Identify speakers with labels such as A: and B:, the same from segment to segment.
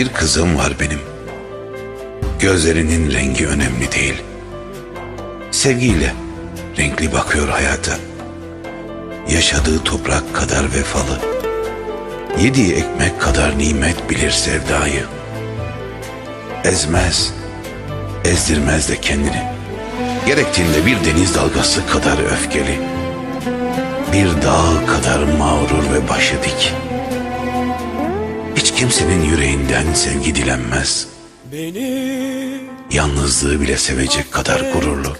A: Bir kızım var benim. Gözlerinin rengi önemli değil. Sevgiyle renkli bakıyor hayata. Yaşadığı toprak kadar vefalı. Yediği ekmek kadar nimet bilir sevdayı. Ezmez, ezdirmez de kendini. Gerektiğinde bir deniz dalgası kadar öfkeli. Bir dağ kadar mağrur ve başı dik. Kimsenin yüreğinden sevgi dilenmez. Yalnızlığı bile sevecek kadar gururlu.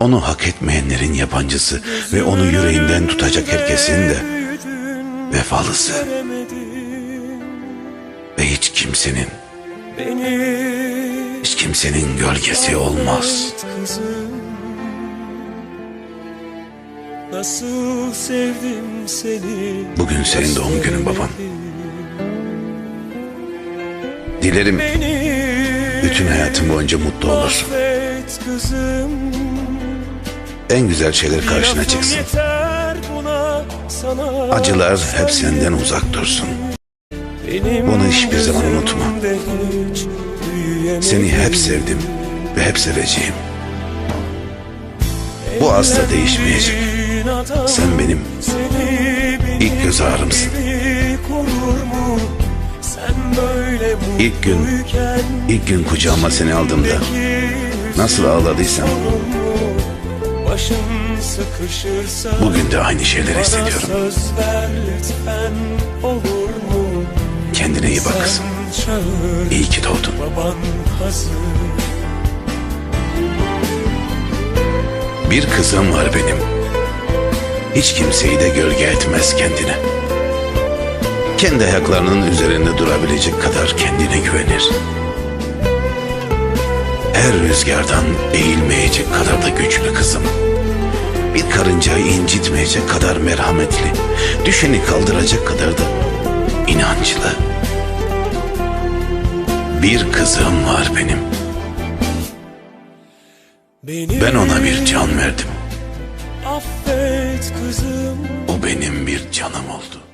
A: Onu hak etmeyenlerin yabancısı ve onu yüreğinden tutacak herkesin de vefalısı ve hiç kimsenin, hiç kimsenin gölgesi olmaz.
B: Nasıl sevdim seni
A: Bugün senin doğum günün babam. Dilerim bütün hayatın boyunca mutlu olursun. En güzel şeyler karşına çıksın. Acılar hep senden uzak dursun. Bunu hiçbir zaman unutma. Seni hep sevdim ve hep seveceğim. Bu asla değişmeyecek. Sen benim ilk göz ağrımsın. İlk gün, ilk gün kucağıma seni aldığımda nasıl ağladıysam bugün de aynı şeyleri hissediyorum. Kendine iyi bak kızım. İyi ki doğdun. Bir kızım var benim. Hiç kimseyi de gölge etmez kendine. Kendi ayaklarının üzerinde durabilecek kadar kendine güvenir. Her rüzgardan eğilmeyecek kadar da güçlü kızım. Bir karıncayı incitmeyecek kadar merhametli. Düşeni kaldıracak kadar da inançlı. Bir kızım var benim.
B: Beni
A: Ben ona bir can verdim.
B: affet kızım
A: O benim bir canım oldu.